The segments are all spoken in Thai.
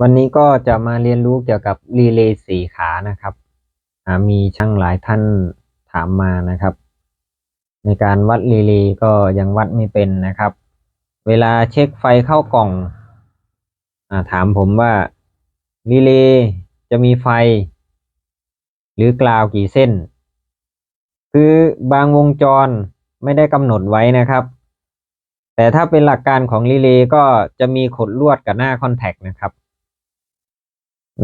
วันนี้ก็จะมาเรียนรู้เกี่ยวกับรีเลย์สี่ขานะครับ มีช่างหลายท่านถามมานะครับ ในการวัดรีเลย์ก็ยังวัดไม่เป็นนะครับ เวลาเช็คไฟเข้ากล่องอถามผมว่ารีเลย์จะมีไฟ หรือกราวกี่เส้น คือบางวงจรไม่ได้กำหนดไว้นะครับ แต่ถ้าเป็นหลักการของรีเลย์ก็จะมีขดลวดกับหน้าคอนแทคนะครับ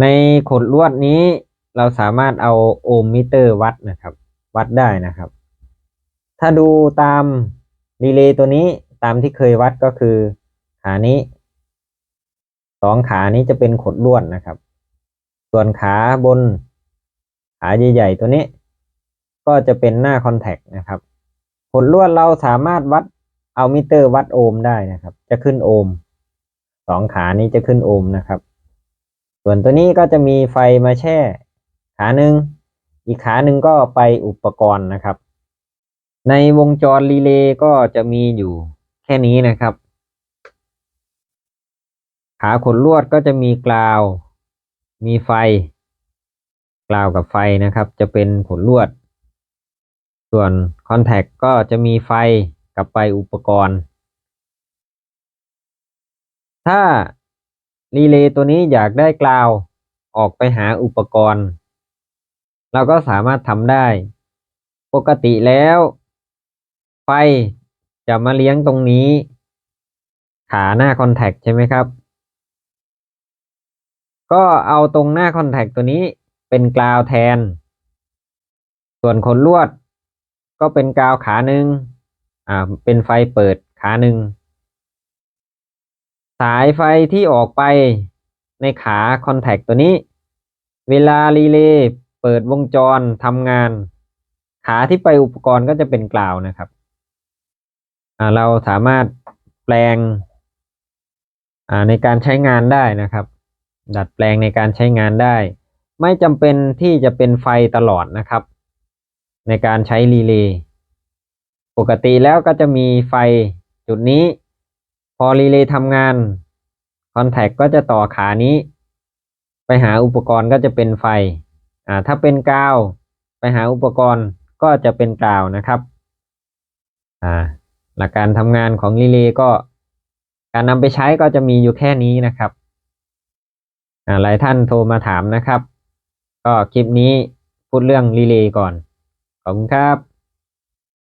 ในขดลวดนี้เราสามารถเอาโอห์มมิเตอร์วัดนะครับ วัดได้นะครับ ถ้าดูตามรีเลย์ตัวนี้ตามที่เคยวัดก็คือขานี้สองขานี้จะเป็นขดลวดนะครับ ส่วนขาบน ขาใหญ่ๆตัวนี้ ก็จะเป็นหน้าคอนแทคนะครับขดลวดเราสามารถวัดเอามิเตอร์วัดโอห์มได้นะครับ จะขึ้นโอห์มสองขานี้จะขึ้นโอห์มนะครับ ส่วนตัวนี้ก็จะมีไฟมาแช่ ขาหนึ่งอีกขาหนึ่งก็ไปอุปกรณ์นะครับ ในวงจรรีเลย์ก็จะมีอยู่แค่นี้นะครับ ขาขนลวดก็จะมีกราว มีไฟกราวกับไฟนะครับ จะเป็นขนลวด ส่วนคอนแทคก็จะมีไฟกับไปอุปกรณ์ ถ้า รีเลย์ตัวนี้อยากได้กราวออกไปหาอุปกรณ์ เราก็สามารถทำได้ ปกติแล้ว ไฟจะมาเลี้ยงตรงนี้ ขาหน้าคอนแทคใช่ไหมครับ ก็เอาตรงหน้าคอนแทคตัวนี้เป็นกราวแทน ส่วนขนลวด ก็เป็นกาวขาหนึ่งอ่าเป็นไฟเปิดขาหนึ่ง สายไฟที่ออกไปในขาคอนแทคตัวนี้ เวลารีเลย์เปิดวงจรทำงาน ขาที่ไปอุปกรณ์ก็จะเป็นกราวนะครับ เราสามารถแปลงในการใช้งานได้นะครับ ดัดแปลงในการใช้งานได้ ไม่จำเป็นที่จะเป็นไฟตลอดนะครับ ในการใช้รีเลย์ปกติแล้วก็จะมีไฟจุดนี้ อรีเลย์ทำงานคอนแทคก็จะต่อขานี้ ไปหาอุปกรณ์ก็จะเป็นไฟอ่าถ้าเป็นกาว ไปหาอุปกรณ์ก็จะเป็นกาวนะครับอ่าหลักการทำงานของรีเลย์ก็ การนำไปใช้ก็จะมีอยู่แค่นี้นะครับอ่าหลายท่านโทรมาถามนะครับ ก็คลิปนี้พูดเรื่องรีเลย์ก่อน ขอบคุณครับ